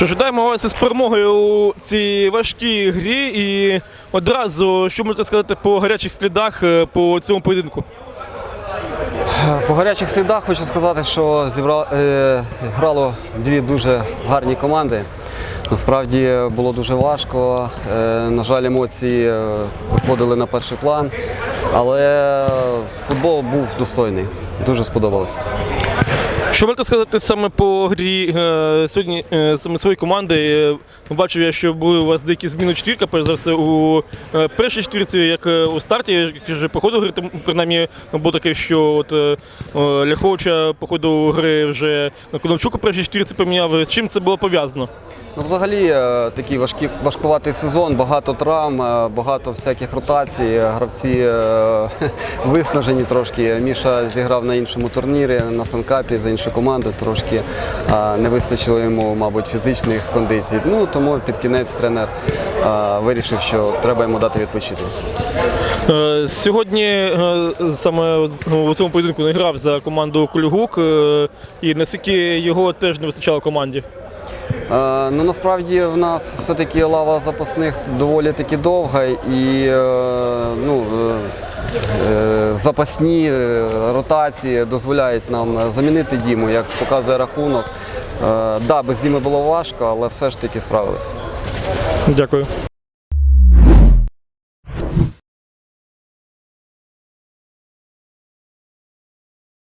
Що ж, вітаємо вас із перемогою у цій важкій грі і одразу, що можете сказати по гарячих слідах е, по цьому поєдинку? По гарячих слідах хочу сказати, що зібра... е, грало дві дуже гарні команди. Насправді було дуже важко. Е, на жаль, емоції е, виходили на перший план, але футбол був достойний. Дуже сподобалось. Що можете сказати саме по грі е, сьогодні е, саме своєї команди? Е, Бачив я, що були у вас деякі зміни четвірка, перш за все, у першій четвірці, як у старті, як вже по ходу гри, принаймні було таке, що от Ляховича по ходу гри вже Конончук у першій четвірці поміняв. З чим це було пов'язано? Ну, взагалі такий важкий, важкуватий сезон, багато травм, багато всяких ротацій. Гравці виснажені трошки. Міша зіграв на іншому турнірі, на Санкапі за іншу команду. Трошки не вистачило йому, мабуть, фізичних кондицій. Ну тому під кінець тренер вирішив, що треба йому дати відпочити. Е, Сьогодні е, саме у цьому поєдинку не грав за команду Кульгук, е, і наскільки його теж не вистачало команді. Е, Ну насправді в нас все-таки лава запасних доволі таки довга і е, ну, е, запасні ротації дозволяють нам замінити Діму, як показує рахунок. Так, Да, без Діми було важко, але все ж таки справилися. Дякую.